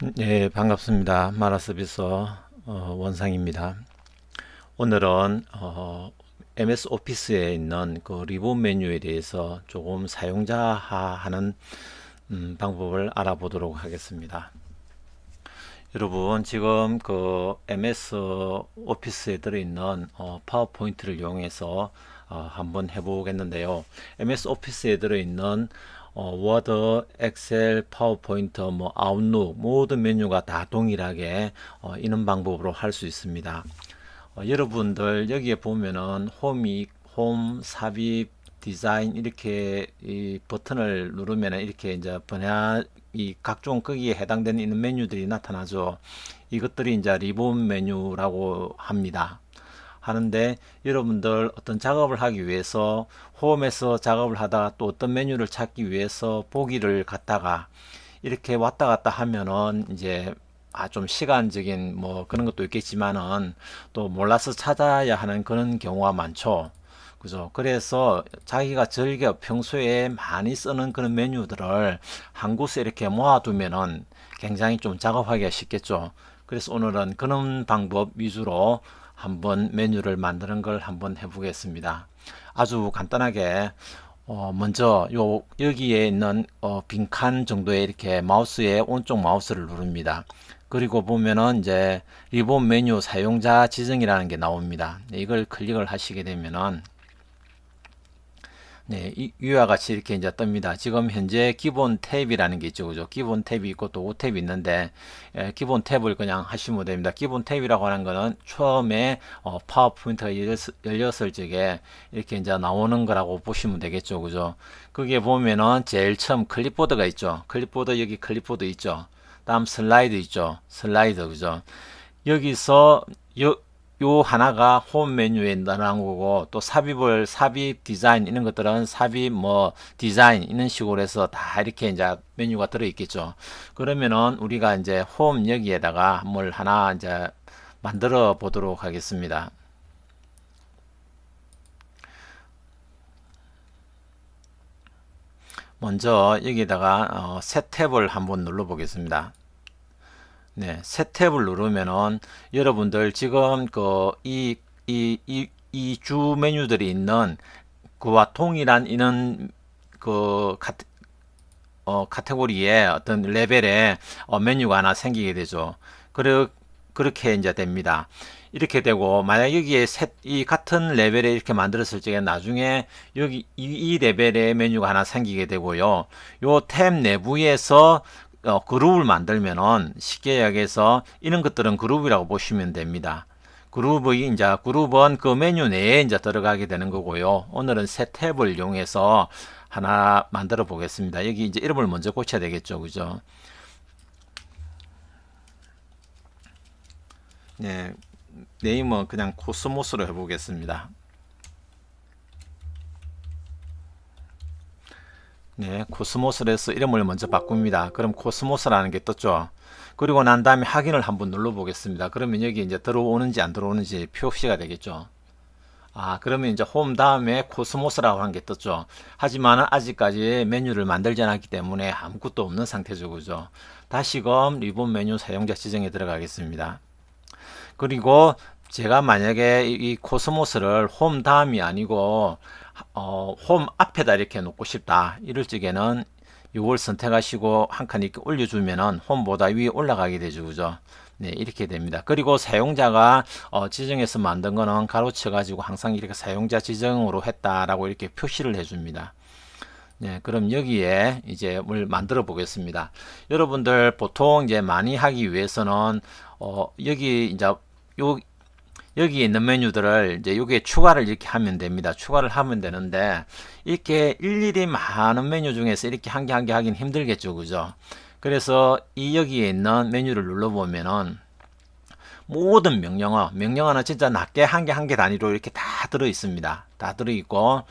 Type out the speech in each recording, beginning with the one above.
네, 반갑습니다. 마라서비서 어, 원상입니다. 오늘은 어, MS 오피스에 있는 그 리본 메뉴에 대해서 조금 사용자화하는 음, 방법을 알아보도록 하겠습니다. 여러분 지금 그 MS 오피스에 들어있는 어, 파워포인트를 이용해서 어, 한번 해보겠는데요. MS 오피스에 들어있는 어, 워드, 엑셀, 파워포인트, 뭐 아웃룩 모든 메뉴가 다 동일하게 어, 이런 방법으로 할 수 있습니다. 어, 여러분들 여기에 보면은 홈이 홈, 삽입, 디자인 이렇게 이 버튼을 누르면 이렇게 이제 분야 이 각종 크기에 해당되는 메뉴들이 나타나죠. 이것들이 이제 리본 메뉴라고 합니다. 하는데 여러분들 어떤 작업을 하기 위해서 홈에서 작업을 하다가 또 어떤 메뉴를 찾기 위해서 보기를 갖다가 이렇게 왔다 갔다 하면은 이제 아 좀 시간적인 뭐 그런 것도 있겠지만은 또 몰라서 찾아야 하는 그런 경우가 많죠. 그죠? 그래서 자기가 즐겨 평소에 많이 쓰는 그런 메뉴들을 한 곳에 이렇게 모아두면은 굉장히 좀 작업하기가 쉽겠죠. 그래서 오늘은 그런 방법 위주로 한번 메뉴를 만드는 걸 한번 해보겠습니다. 아주 간단하게 어 먼저 요 여기에 있는 어 빈칸 정도에 이렇게 마우스의 오른쪽 마우스를 누릅니다. 그리고 보면은 이제 리본 메뉴 사용자 지정이라는 게 나옵니다. 이걸 클릭을 하시게 되면은 네, 이, 위와 같이 이렇게 이제 뜹니다. 지금 현재 기본 탭이라는 게 있죠. 그죠? 기본 탭이 있고 또 5탭이 있는데, 예, 기본 탭을 그냥 하시면 됩니다. 기본 탭이라고 하는 거는 처음에 어, 파워포인트가 열렸, 열렸을 적에 이렇게 이제 나오는 거라고 보시면 되겠죠. 그죠? 그게 보면은 제일 처음 클립보드가 있죠. 클립보드 여기 클립보드 있죠. 다음 슬라이드 있죠. 슬라이드. 그죠? 여기서 여, 요 하나가 홈 메뉴에 나온 거고 또 삽입을 삽입 디자인 이런 것들은 삽입 뭐 디자인 이런 식으로 해서 다 이렇게 이제 메뉴가 들어 있겠죠. 그러면은 우리가 이제 홈 여기에다가 뭘 하나 이제 만들어 보도록 하겠습니다. 먼저 여기다가 어, 새 탭을 한번 눌러 보겠습니다. 네, 새 탭을 누르면은 여러분들 지금 그 이 이 이 이 주 메뉴들이 있는 그와 동일한 이런 그 카테, 어, 카테고리에 어떤 레벨의 어, 메뉴가 하나 생기게 되죠. 그러, 그렇게 이제 됩니다. 이렇게 되고 만약 여기에 셋, 이 같은 레벨에 이렇게 만들었을 적에 나중에 여기 이, 이 레벨의 메뉴가 하나 생기게 되고요. 요 탭 내부에서 어, 그룹을 만들면은 쉽게 이야기해서 이런 것들은 그룹이라고 보시면 됩니다. 그룹이 이제 그룹은 그 메뉴 내에 이제 들어가게 되는 거고요. 오늘은 새 탭을 이용해서 하나 만들어 보겠습니다. 여기 이제 이름을 먼저 고쳐야 되겠죠. 그죠? 네. 네임은 그냥 코스모스로 해 보겠습니다. 네, 코스모스로 해서 이름을 먼저 바꿉니다. 그럼 코스모스라는 게 떴죠. 그리고 난 다음에 확인을 한번 눌러 보겠습니다. 그러면 여기 이제 들어오는지 안 들어오는지 표시가 되겠죠. 아, 그러면 이제 홈 다음에 코스모스라고 한 게 떴죠. 하지만 아직까지 메뉴를 만들지 않았기 때문에 아무것도 없는 상태죠. 그죠? 다시금 리본 메뉴 사용자 지정에 들어가겠습니다. 그리고 제가 만약에 이 코스모스를 홈 다음이 아니고 어, 홈 앞에다 이렇게 놓고 싶다. 이럴 적에는 이걸 선택하시고 한 칸 이렇게 올려주면은 홈보다 위에 올라가게 되죠. 그죠? 네, 이렇게 됩니다. 그리고 사용자가 어, 지정해서 만든 거는 가로쳐 가지고 항상 이렇게 사용자 지정으로 했다라고 이렇게 표시를 해줍니다. 네, 그럼 여기에 이제 뭘 만들어 보겠습니다. 여러분들 보통 이제 많이 하기 위해서는 어, 여기 이제 요 여기 있는 메뉴들을 이제 여기에 추가를 이렇게 하면 됩니다. 추가를 하면 되는데 이렇게 일일이 많은 메뉴 중에서 이렇게 한 개 한 개 하긴 힘들겠죠. 그죠? 그래서 이 여기에 있는 메뉴를 눌러보면은 모든 명령어, 명령어는 진짜 낮게 한 개 한 개 단위로 이렇게 다 들어 있습니다. 다 들어 있고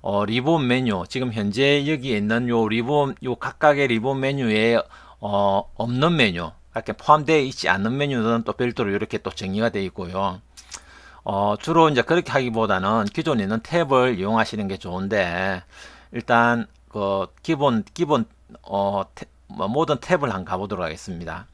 어, 리본 메뉴 지금 현재 여기 있는 요 리본 요 각각의 리본 메뉴에 어, 없는 메뉴 이렇게 포함되어 있지 않는 메뉴는 또 별도로 이렇게 또 정의가 되어 있고요. 어, 주로 이제 그렇게 하기보다는 기존에 있는 탭을 이용하시는 게 좋은데 일단 그 기본 기본 어, 탭, 뭐 모든 탭을 한번 가보도록 하겠습니다.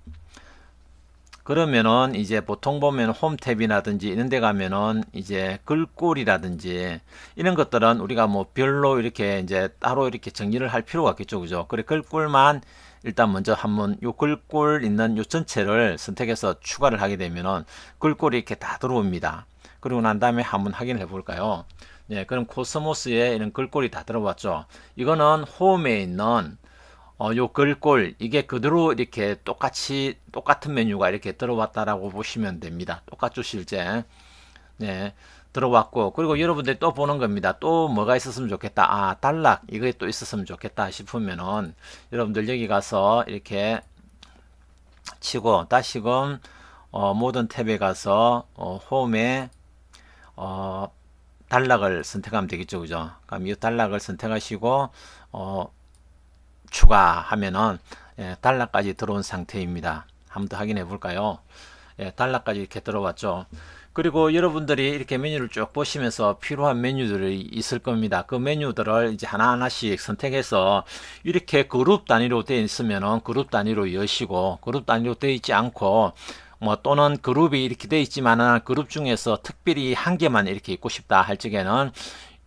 그러면은 이제 보통 보면 홈 탭이라든지 이런 데 가면은 이제 글꼴이라든지 이런 것들은 우리가 뭐 별로 이렇게 이제 따로 이렇게 정리를 할 필요가 없겠죠. 그죠? 그래 글꼴만 일단 먼저 한번 요 글꼴 있는 요 전체를 선택해서 추가를 하게 되면은 글꼴이 이렇게 다 들어옵니다. 그리고 난 다음에 한번 확인해 볼까요? 네, 그럼 코스모스에 이런 글꼴이 다 들어왔죠. 이거는 홈에 있는 어, 요 글꼴 이게 그대로 이렇게 똑같이 똑같은 메뉴가 이렇게 들어왔다라고 보시면 됩니다. 똑같죠 실제. 네. 들어왔고 그리고 여러분들이 또 보는 겁니다. 또 뭐가 있었으면 좋겠다. 아 단락 이게 또 있었으면 좋겠다 싶으면은 여러분들 여기 가서 이렇게 치고 다시금 어, 모든 탭에 가서 어, 홈에 어, 단락을 선택하면 되겠죠, 그죠? 그럼 이 단락을 선택하시고 어, 추가하면은 예, 단락까지 들어온 상태입니다. 한번 더 확인해 볼까요? 예, 단락까지 이렇게 들어왔죠. 그리고 여러분들이 이렇게 메뉴를 쭉 보시면서 필요한 메뉴들이 있을 겁니다. 그 메뉴들을 이제 하나하나씩 선택해서 이렇게 그룹 단위로 되어 있으면은 그룹 단위로 여시고 그룹 단위로 되어 있지 않고 뭐 또는 그룹이 이렇게 되어 있지만은 그룹 중에서 특별히 한 개만 이렇게 있고 싶다 할 적에는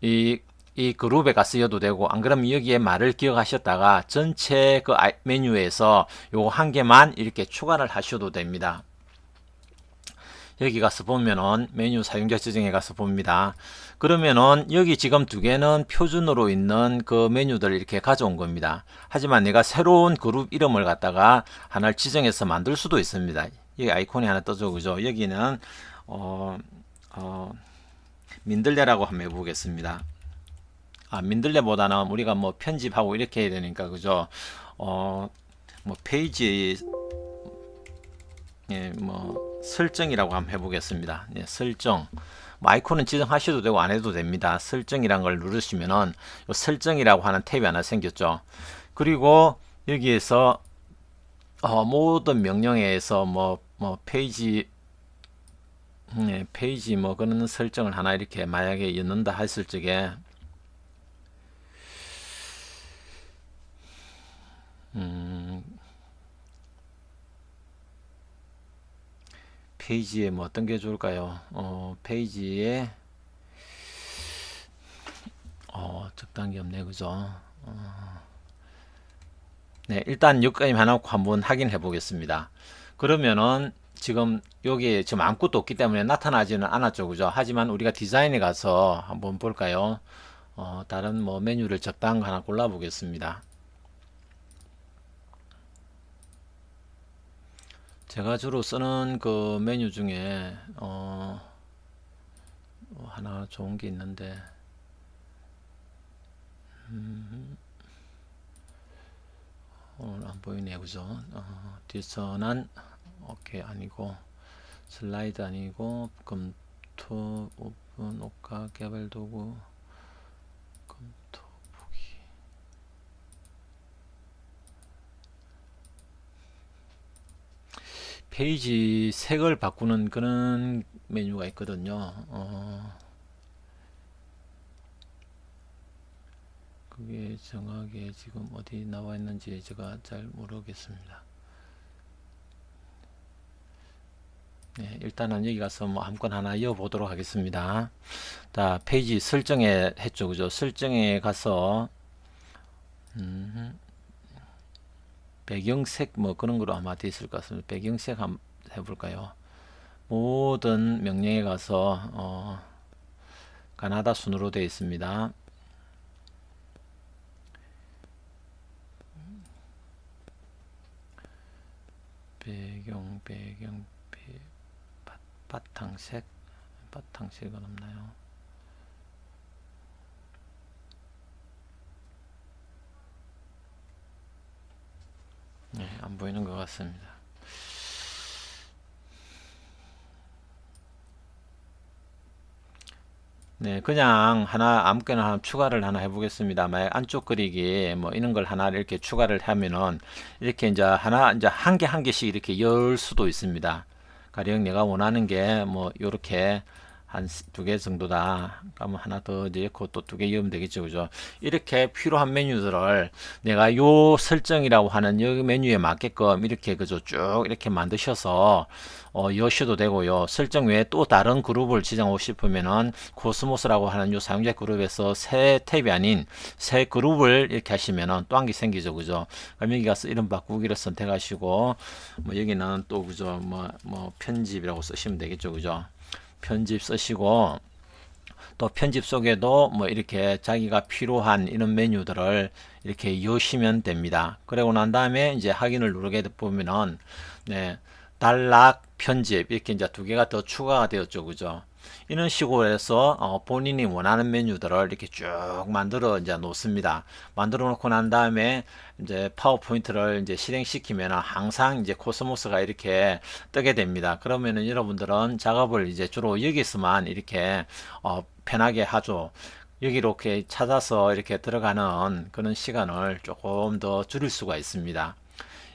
이, 이 그룹에 가 쓰여도 되고 안 그러면 여기에 말을 기억하셨다가 전체 그 메뉴에서 요거 한 개만 이렇게 추가를 하셔도 됩니다. 여기 가서 보면은 메뉴 사용자 지정에 가서 봅니다. 그러면은 여기 지금 두 개는 표준으로 있는 그 메뉴들 이렇게 가져온 겁니다. 하지만 내가 새로운 그룹 이름을 갖다가 하나를 지정해서 만들 수도 있습니다. 여기 아이콘이 하나 떠져 그죠? 여기는 어, 어, 민들레라고 한번 해보겠습니다. 아, 민들레보다는 우리가 뭐 편집하고 이렇게 해야 되니까 그죠? 어, 뭐 페이지 예, 뭐 설정이라고 한번 해보겠습니다. 예, 설정. 뭐 아이콘은 지정하셔도 되고 안 해도 됩니다. 설정이란 걸 누르시면은 요 설정이라고 하는 탭이 하나 생겼죠. 그리고 여기에서 어, 모든 명령에서 뭐, 뭐 페이지 음, 예, 페이지 뭐 그런 설정을 하나 이렇게 만약에 넣는다 했을 적에 음, 페이지에 뭐 어떤 게 좋을까요? 어, 페이지에 어, 적당히 없네, 그죠? 어, 네, 일단 여기까지 해놓고 한번 확인해 보겠습니다. 그러면은 지금 여기 지금 아무것도 없기 때문에 나타나지는 않았죠, 그죠? 하지만 우리가 디자인에 가서 한번 볼까요? 어, 다른 뭐 메뉴를 적당한 거 하나 골라 보겠습니다. 제가 주로 쓰는 그 메뉴 중에 어, 뭐 하나 좋은 게 있는데 음, 오늘 안 보이네요 그죠 어, 뒷선한 오케이 아니고 슬라이드 아니고 검토 오픈 옥가 개발 도구 페이지 색을 바꾸는 그런 메뉴가 있거든요. 어, 그게 정확하게 지금 어디 나와 있는지 제가 잘 모르겠습니다. 네, 일단은 여기 가서 뭐 한건 하나 이어보도록 하겠습니다. 자, 페이지 설정에 했죠, 그죠? 설정에 가서 음, 배경색 뭐 그런 거로 아마 돼 있을 것 같습니다. 배경색 한번 해볼까요? 모든 명령에 가서 어, 가나다 순으로 되어 있습니다. 배경 배경 배, 바, 바탕색 바탕색은 없나요? 네, 안 보이는 것 같습니다. 네, 그냥 하나 아무거나 하나 추가를 하나 해보겠습니다. 만약 안쪽 그리기 뭐 이런 걸 하나 이렇게 추가를 하면은 이렇게 이제 하나 이제 한 개 한 개씩 이렇게 열 수도 있습니다. 가령 내가 원하는 게 뭐 이렇게 한 두 개 정도다. 그러면 하나 더 이제 그것도 두개 넣으면 되겠죠. 그죠? 이렇게 필요한 메뉴들을 내가 요 설정이라고 하는 여기 메뉴에 맞게끔 이렇게 그죠? 쭉 이렇게 만드셔서 어, 여셔도 되고요. 설정 외에 또 다른 그룹을 지정하고 싶으면은 코스모스라고 하는 요 사용자 그룹에서 새 탭이 아닌 새 그룹을 이렇게 하시면은 또 한 개 생기죠. 그죠? 그럼 여기 가서 이름 바꾸기를 선택하시고 뭐 여기는 또 그죠? 뭐, 뭐 편집이라고 쓰시면 되겠죠. 그죠? 편집 쓰시고 또 편집 속에도 뭐 이렇게 자기가 필요한 이런 메뉴들을 이렇게 여시면 됩니다. 그러고 난 다음에 이제 확인을 누르게 보면은 네, 단락 편집 이렇게 이제 두 개가 더 추가가 되었죠. 그죠? 이런 식으로 해서 어, 본인이 원하는 메뉴들을 이렇게 쭉 만들어 이제 놓습니다. 만들어 놓고 난 다음에 이제 파워포인트를 이제 실행시키면 항상 이제 코스모스가 이렇게 뜨게 됩니다. 그러면은 여러분들은 작업을 이제 주로 여기서만 이렇게 어, 편하게 하죠. 여기로 이렇게 찾아서 이렇게 들어가는 그런 시간을 조금 더 줄일 수가 있습니다.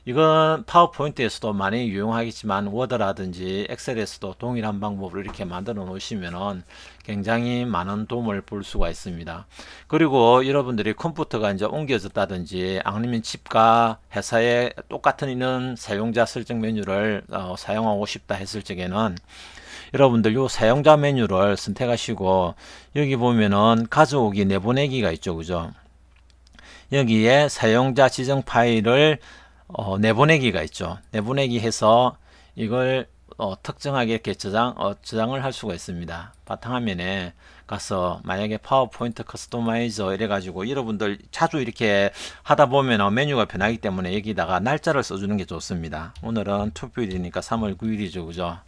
이건 파워포인트에서도 많이 유용하겠지만 워드라든지 엑셀에서도 동일한 방법으로 이렇게 만들어 놓으시면은 굉장히 많은 도움을 볼 수가 있습니다. 그리고 여러분들이 컴퓨터가 이제 옮겨졌다든지 아니면 집과 회사에 똑같은 이런 사용자 설정 메뉴를 어, 사용하고 싶다 했을 적에는 여러분들 요 사용자 메뉴를 선택하시고 여기 보면은 가져오기 내보내기가 있죠 그죠 여기에 사용자 지정 파일을 어, 내보내기가 있죠. 내보내기 해서 이걸 어, 특정하게 이렇게 저장, 어, 저장을 할 수가 있습니다. 바탕화면에 가서 만약에 파워포인트 커스터마이저 이래가지고 여러분들 자주 이렇게 하다 보면 메뉴가 변하기 때문에 여기다가 날짜를 써주는 게 좋습니다. 오늘은 투표일이니까 3월 9일이죠. 그죠?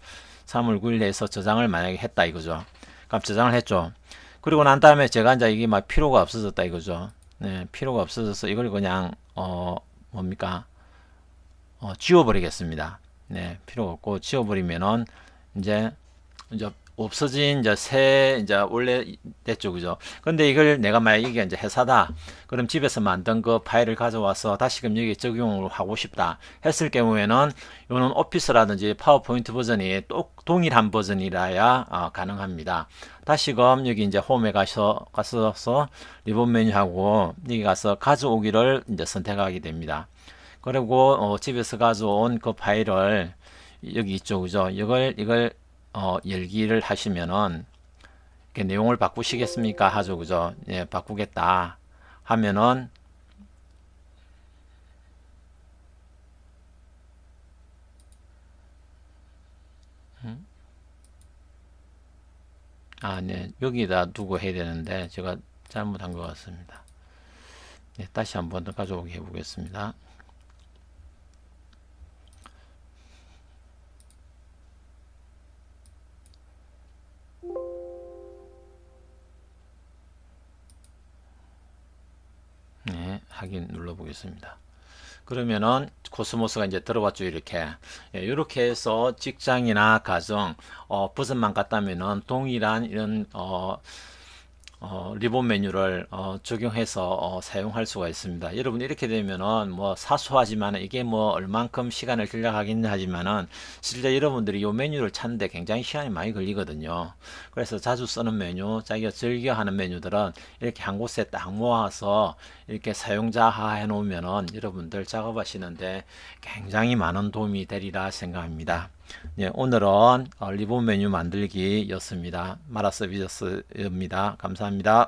3월 9일에 해서 저장을 만약에 했다 이거죠. 그럼 저장을 했죠. 그리고 난 다음에 제가 이제 이게 막 필요가 없어졌다 이거죠. 네, 필요가 없어져서 이걸 그냥, 어, 뭡니까? 어, 지워버리겠습니다. 네, 필요가 없고 지워버리면은 이제 이제 없어진 이제 새 이제 원래 됐죠, 그죠? 근데 이걸 내가 만약 이게 이제 회사다. 그럼 집에서 만든 그 파일을 가져와서 다시금 여기 적용을 하고 싶다 했을 경우에는 요는 오피스라든지 파워포인트 버전이 또 동일한 버전이라야 어, 가능합니다. 다시금 여기 이제 홈에 가서 가서 리본 메뉴하고 여기 가서 가져오기를 이제 선택하게 됩니다. 그리고 어, 집에서 가져온 그 파일을 여기 있죠 이걸 이걸 어, 열기를 하시면은 이렇게 내용을 바꾸시겠습니까 하죠 그죠 예 바꾸겠다 하면은 음? 아, 네. 여기다 두고 해야 되는데 제가 잘못한 것 같습니다. 네, 다시 한번 더 가져오게 해보겠습니다. 확인 눌러 보겠습니다. 그러면은 코스모스가 이제 들어왔죠 이렇게 예, 이렇게 해서 직장이나 가정 어, 버전만 같다면은 동일한 이런 어, 어, 리본 메뉴를 어, 적용해서 어, 사용할 수가 있습니다. 여러분 이렇게 되면은 뭐 사소하지만 이게 뭐 얼만큼 시간을 절약하긴 하지만은 실제 여러분들이 이 메뉴를 찾는데 굉장히 시간이 많이 걸리거든요. 그래서 자주 쓰는 메뉴, 자기가 즐겨하는 메뉴들은 이렇게 한 곳에 딱 모아서 이렇게 사용자화 해 놓으면은 여러분들 작업하시는데 굉장히 많은 도움이 되리라 생각합니다. 예, 오늘은 어, 리본 메뉴 만들기였습니다. 마라서비스입니다. 감사합니다.